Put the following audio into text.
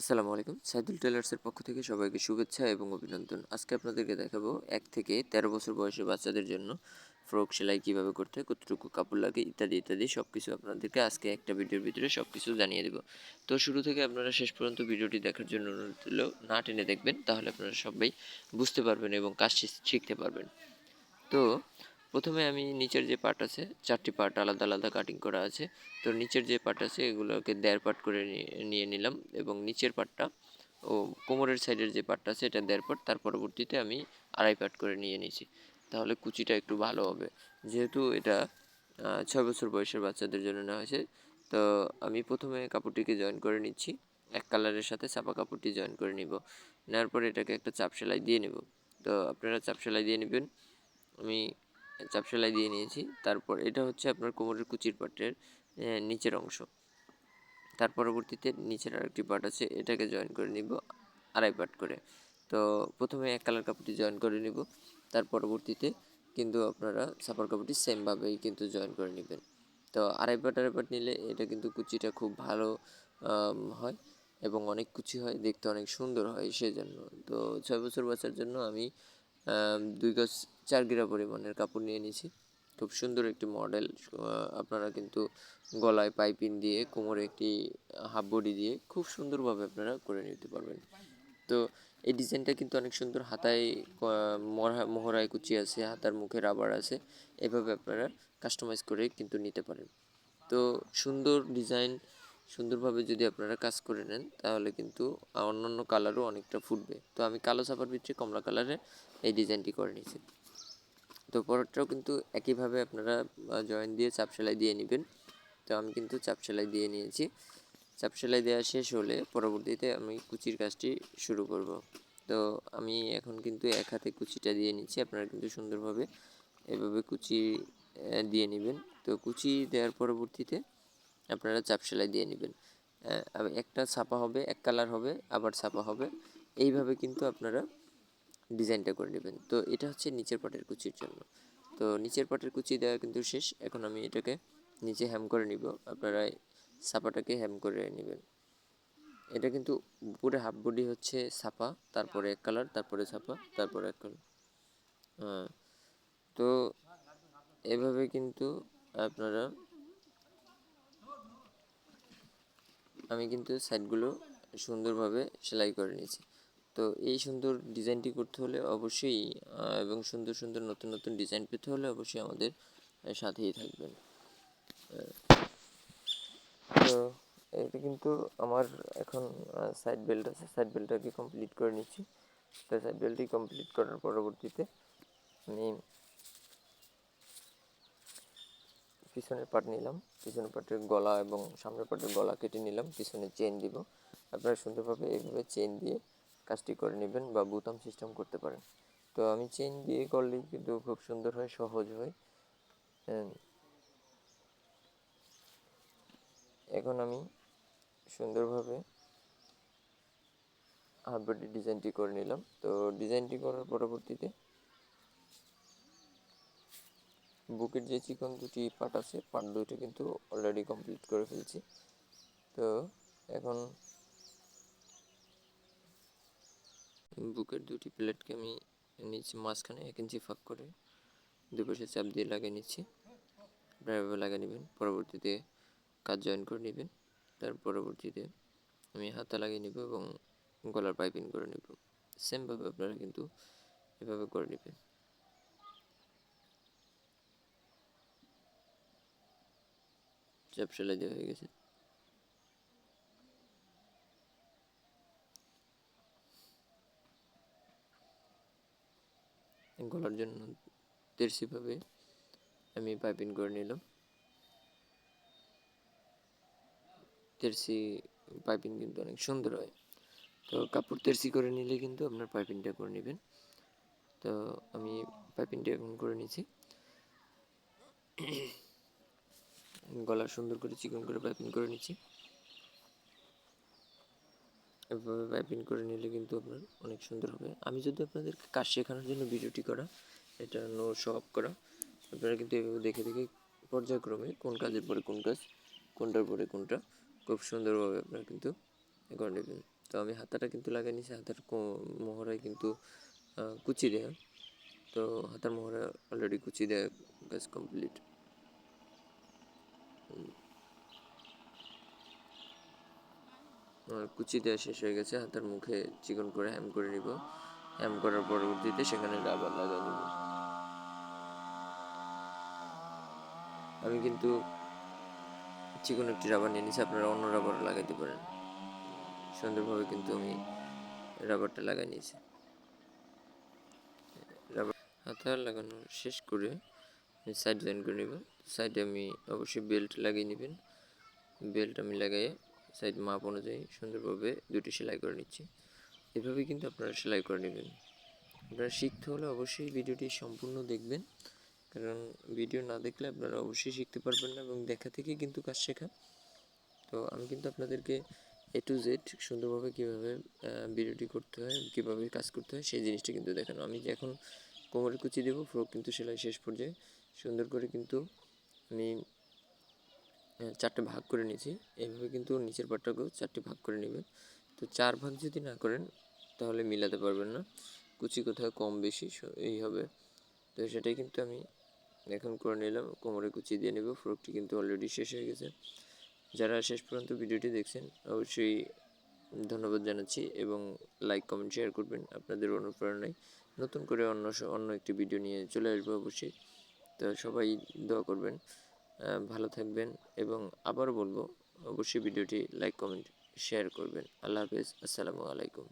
আসসালামু আলাইকুম। সাইদুল টেলার্সের পক্ষ থেকে সবাইকে শুভেচ্ছা এবং অভিনন্দন। আজকে আপনাদেরকে দেখাবো এক থেকে তেরো বছর বয়সী বাচ্চাদের জন্য ফ্রক সেলাই কীভাবে করতে হয়, কতটুকু কাপড় লাগে, ইত্যাদি ইত্যাদি সব কিছু আপনাদেরকে আজকে একটা ভিডিওর ভিতরে সব কিছু জানিয়ে দেবো। তো শুরু থেকে আপনারা শেষ পর্যন্ত ভিডিওটি দেখার জন্য অনুরোধ রইল, না টেনে দেখবেন, তাহলে আপনারা সবাই বুঝতে পারবেন এবং কাজ শিখতে পারবেন। তো প্রথমে আমি নিচের যে পার্ট আছে, চারটি পার্ট আলাদা আলাদা কাটিং করা আছে। তো নিচের যে পার্ট আছে, এগুলোকে দেড় পার্ট করে নিয়ে- নিলাম এবং নিচের পার্টটা ও কোমরের সাইডের যে পার্টটা আছে, এটা দেড় পার্ট তার পরবর্তীতে আমি আড়াই পার্ট করে নিয়ে নিয়েছি। তাহলে কুচিটা একটু ভালো হবে। যেহেতু এটা ছয় বছর বয়সের বাচ্চাদের জন্য নেওয়া হয়েছে, তো আমি প্রথমে কাপড়টিকে জয়েন করে নিচ্ছি। এক কালারের সাথে ছাপা কাপড়টি জয়েন করে নিব। নেওয়ার পরে এটাকে একটা চাপ সেলাই দিয়ে নেব। তো আপনারা চাপ সেলাই দিয়ে নেবেন। আমি চাপ সেলাই দিয়ে নিয়েছি। তারপর এটা হচ্ছে আপনার কোমরের কুচির পাটের নিচের অংশ। তার পরবর্তীতে নিচের আরেকটি পার্ট আছে, এটাকে জয়েন করে নিব আড়াই পার্ট করে। তো প্রথমে এক কালার কাপড়টি জয়েন করে নিব, তার পরবর্তীতে কিন্তু আপনারা সাপার কাপড়টি সেমভাবেই কিন্তু জয়েন করে নেবেন। তো আড়াই পাট আড়াই পাট নিলে এটা কিন্তু কুচিটা খুব ভালো হয় এবং অনেক কুচি হয়, দেখতে অনেক সুন্দর হয় সেজন্য। তো ছয় বছর বাচ্চার জন্য আমি, দুই গজ চার গিরা পরিমাণের কাপড় নিয়ে নিয়েছি। খুব সুন্দর একটি মডেল আপনারা কিন্তু গলায় পাইপিং দিয়ে, কোমরে একটি হাফ বডি দিয়ে খুব সুন্দরভাবে আপনারা করে নিতে পারবেন। তো এই ডিজাইনটা কিন্তু অনেক সুন্দর, হাতায় মহড়ায় কুচি আছে, হাতার মুখে রাবার আছে, এভাবে আপনারা কাস্টমাইজ করে কিন্তু নিতে পারেন। তো সুন্দর ডিজাইন সুন্দরভাবে যদি আপনারা কাজ করে নেন, তাহলে কিন্তু অন্যান্য কালারও অনেকটা ফুটবে। তো আমি কালো ছাপার ভিতরে কমলা কালারে এই ডিজাইনটি করে নিয়েছি। তো পরেরটাও কিন্তু একইভাবে আপনারা জয়েন দিয়ে চাপ সেলাই দিয়ে নেবেন। তো আমি কিন্তু চাপ সেলাই দিয়ে নিয়েছি। চাপ সেলাই দেওয়া শেষ হলে পরবর্তীতে আমি কুচির কাজটি শুরু করব। তো আমি এখন কিন্তু এক হাতে কুচিটা দিয়ে নিচ্ছি, আপনারা কিন্তু সুন্দরভাবে এভাবে কুচি দিয়ে নেবেন। তো কুচি দেওয়ার পরবর্তীতে আপনারা চাপ সেলাই দিয়ে নেবেন। একটা ছাপা হবে, এক কালার হবে, আবার ছাপা হবে। এইভাবে কিন্তু আপনারা ডিজাইনটা করে নেবেন। তো এটা হচ্ছে নিচের পাটের কুচির জন্য। তো নিচের পাটের কুচি দেওয়া কিন্তু শেষ। এখন আমি এটাকে নিচে হ্যাম করে নিব। আপনারা ছাপাটাকে হ্যাম করে নেবেন। এটা কিন্তু পুরো হাফ বডি হচ্ছে ছাপা, তারপরে এক কালার তারপরে ছাপা, তারপরে এক কালার হ্যাঁ। তো এভাবে কিন্তু আপনারা আমি কিন্তু সাইডগুলো সুন্দরভাবে সেলাই করে নিয়েছি। তো এই সুন্দর ডিজাইনটি করতে হলে অবশ্যই এবং সুন্দর সুন্দর নতুন নতুন ডিজাইন পেতে হলে অবশ্যই আমাদের সাথেই থাকবেন। তো এটা কিন্তু আমার এখন সাইড বেল্ট আছে। সাইড বেল্টটাকে কমপ্লিট করে নিচ্ছি। তো সাইড বেল্টটি কমপ্লিট করার পরবর্তীতে আমি পিছনের পার্ট নিলাম। পিছনের পার্টের গলা এবং সামনের পার্টের গলা কেটে নিলাম। পিছনে চেন দিব। আপনারা সুন্দরভাবে এইভাবে চেন দিয়ে কাজটি করে নেবেন বা বুতাম সিস্টেম করতে পারেন। তো আমি চেন দিয়ে করলেই কিন্তু খুব সুন্দর হয়, সহজ হয়। এখন আমি সুন্দরভাবে হাফ বডি ডিজাইনটি করে নিলাম। তো ডিজাইনটি করার পরবর্তীতে বুকের যে চিকন দুটি পার্ট আছে, পার্ট দুটো কিন্তু অলরেডি কমপ্লিট করে ফেলছি। তো এখন বুকের দুটি প্লেটকে আমি নিচে মাঝখানে এক ইঞ্চি ফাঁক করে দুপাশে চাপ দিয়ে লাগিয়ে নিচ্ছি। আপনারা এভাবে লাগিয়ে নেবেন, পরবর্তীতে কাজ জয়েন করে নেবেন। তার পরবর্তীতে আমি হাতা লাগিয়ে নেব এবং গলার পাইপিং করে নেব। সেমভাবে আপনারা কিন্তু এভাবে করে নেবেন। চাপ সেলাই দেওয়া হয়ে গেছে। গলার জন্য তেরসিভাবে আমি পাইপিং করে নিলাম। তেরসি পাইপিং কিন্তু অনেক সুন্দর হয়। তো কাপড় তেরসি করে নিলে কিন্তু আপনার পাইপিংটা করে নেবেন। তো আমি পাইপিংটা এখন করে নিয়েছি গলা সুন্দর করে চিকন করে পাইপিং করে নিচ্ছি এভাবে পাইপিং করে নিলে কিন্তু আপনার অনেক সুন্দর হবে। আমি যদি আপনাদেরকে কাজ শেখানোর জন্য ভিডিওটি করা, এটা নো শো অফ করা, আপনারা কিন্তু এভাবে দেখে দেখে পর্যায়ক্রমে কোন কাজের পরে কোন কাজ, কোনটার পরে কোনটা, খুব সুন্দরভাবে আপনারা কিন্তু করে নেবেন। তো আমি হাতাটা কিন্তু লাগিয়ে নিয়েছি হাতার মোহরায় কিন্তু কুচি দেওয়া তো হাতার মোহরা অলরেডি কুচি দেওয়া কাজ কমপ্লিট আমার কুচি দেওয়া শেষ হয়ে গেছে, হাতার মুখে চিকন করে হ্যাম করে নিব। হ্যাম করার পরবর্তীতে সেখানে রাবার লাগিয়ে নিব। আমি কিন্তু চিকন একটি রাবার নিয়ে নিয়েছি আপনারা অন্য রাবার লাগাইতে পারেন। সুন্দরভাবে কিন্তু আমি রাবারটা লাগাই নিয়েছি। রাবার লাগানো শেষ করে আমি সাইড জয়েন করে নেব। সাইডে আমি অবশ্যই বেল্ট লাগিয়ে নেবেন। বেল্ট আমি লাগাই সাইড মাপ অনুযায়ী সুন্দরভাবে দুটি সেলাই করে নিচ্ছি। এভাবে কিন্তু আপনারা সেলাই করে নেবেন। আপনারা শিখতে হলে অবশ্যই ভিডিওটি সম্পূর্ণ দেখবেন। কারণ ভিডিও না দেখলে আপনারা অবশ্যই শিখতে পারবেন না এবং দেখা থেকেই কিন্তু কাজ শেখা। তো আমি কিন্তু আপনাদেরকে এ টু জেড সুন্দরভাবে কীভাবে ভিডিওটি করতে হয়, কীভাবে কাজ করতে হয় সেই জিনিসটা কিন্তু দেখানো। আমি এখন কোমরে কুচি দেবো, ফ্রক কিন্তু সেলাই শেষ পর্যায়ে। সুন্দর করে কিন্তু আমি চারটে ভাগ করে নিয়েছি। এইভাবে কিন্তু নিচের পাটটাকেও চারটে ভাগ করে নেবেন। তো চার ভাগ যদি না করেন, তাহলে মিলাতে পারবেন না। কুচি কোথাও কম বেশি এই হবে। তো সেটাই কিন্তু আমি এখন করে নিলাম। কোমরে কুচি দিয়ে নেব। ফ্রকটি কিন্তু অলরেডি শেষ হয়ে গেছে। যারা শেষ পর্যন্ত ভিডিওটি দেখছেন, অবশ্যই ধন্যবাদ জানাচ্ছি এবং লাইক কমেন্ট শেয়ার করবেন আপনাদের অনুপ্রেরণায়। নতুন করে অন্য অন্য একটি ভিডিও নিয়ে চলে আসব অবশ্যই। তো সবাই দোয়া করবেন। ভালো থাকবেন এবং আবার বলব, অবশ্যই ভিডিওটি লাইক কমেন্ট শেয়ার করবেন। আল্লাহ হাফেজ, আসসালামু আলাইকুম।